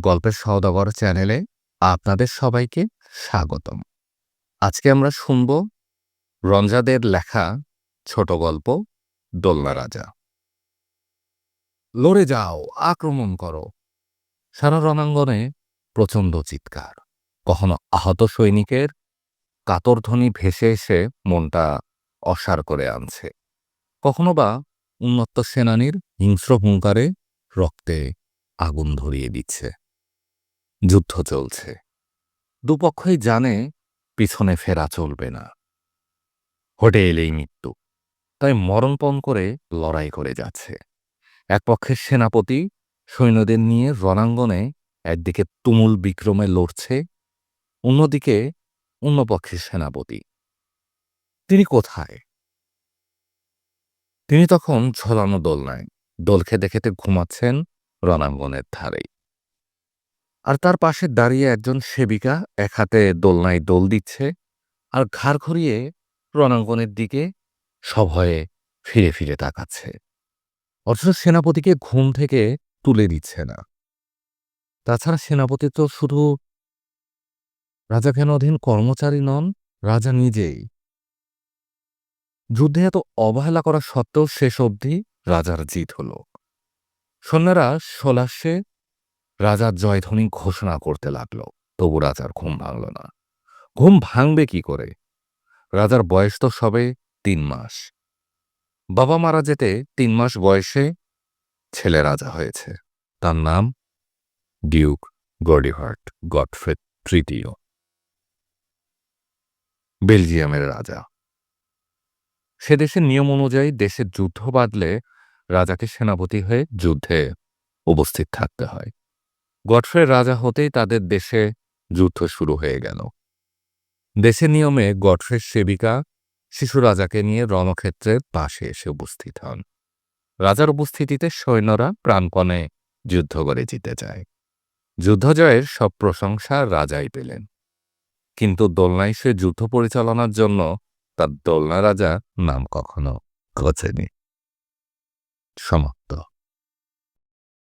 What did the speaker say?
গল্পের সওদাগর চ্যানেলে আপনাদের সবাইকে স্বাগতম। আজকে আমরা শুনব রঞ্জাদের লেখা ছোট গল্প দোলনা রাজা। লড়ে যাও, আক্রমণ করো। সারা রণাঙ্গনে প্রচণ্ড চিৎকার। কখনো আহত সৈনিকের কাতর ধ্বনি ভেসে এসে মনটা অসার করে আনছে। কখনো বা উন্নত সেনানীর হিংস্র হুঙ্কারে রক্তে আগুন ধরিয়ে দিচ্ছে। যুদ্ধ চলছে। দুপক্ষই জানে পিছনে ফেরা চলবে না। হটে এলেই মৃত্যু। তাই মরণপণ করে লড়াই করে যাচ্ছে। এক পক্ষের সেনাপতি সৈন্যদের নিয়ে রণাঙ্গনে একদিকে তুমুল বিক্রমে লড়ছে, অন্যদিকে অন্য পক্ষের সেনাপতি। তিনি কোথায়? তিনি তখন ঝোলানো দোলনায়। দোল খেতে খেতে ঘুমাচ্ছেন রণাঙ্গনের ধারেই। আর তার পাশে দাঁড়িয়ে একজন সেবিকা এক হাতে দোলনায় দোল দিচ্ছে আর ঘাড় ঘুরিয়ে রণাঙ্গনের দিকে সভয়ে ফিরে ফিরে তাকাচ্ছে। অথচ সেনাপতিকে ঘুম থেকে তুলে দিচ্ছে না। তাছাড়া সেনাপতি তো শুধু রাজাকেন অধীন কর্মচারী নন, রাজা নিজেই। যুদ্ধে এত অবহেলা করা সত্ত্বেও শেষ অবধি রাজার জিত হল। সৈন্যরা সোলাস্যে রাজার জয়ধ্বনি ঘোষণা করতে লাগল, তবু রাজার ঘুম ভাঙল না। ঘুম ভাঙবে কি করে? রাজার বয়স তো সবে তিন মাস। বাবা মারা যেতে তিন মাস বয়সে ছেলে রাজা হয়েছে। তার নাম ডিউক গডিহার্ট গডফ্রেড তৃতীয়। বেলজিয়ামের রাজা। সে দেশের নিয়ম অনুযায়ী দেশের যুদ্ধ বাদলে রাজাকে সেনাপতি হয়ে যুদ্ধে উপস্থিত থাকতে হয়। গডফ্রের রাজা হতেই তাদের দেশে যুদ্ধ শুরু হয়ে গেল। দেশের নিয়মে গডফ্রের সেবিকা শিশু রাজাকে নিয়ে রণক্ষেত্রের পাশে এসে উপস্থিত হন। রাজার উপস্থিতিতে সৈন্যরা প্রাণপণে যুদ্ধ করে জিতে যায়। যুদ্ধজয়ের সব প্রশংসা রাজাই পেলেন। কিন্তু দোলনায় সে যুদ্ধ পরিচালনার জন্য তার দোলনা রাজা নাম কখনো ঘোচেনি সমাপ্ত।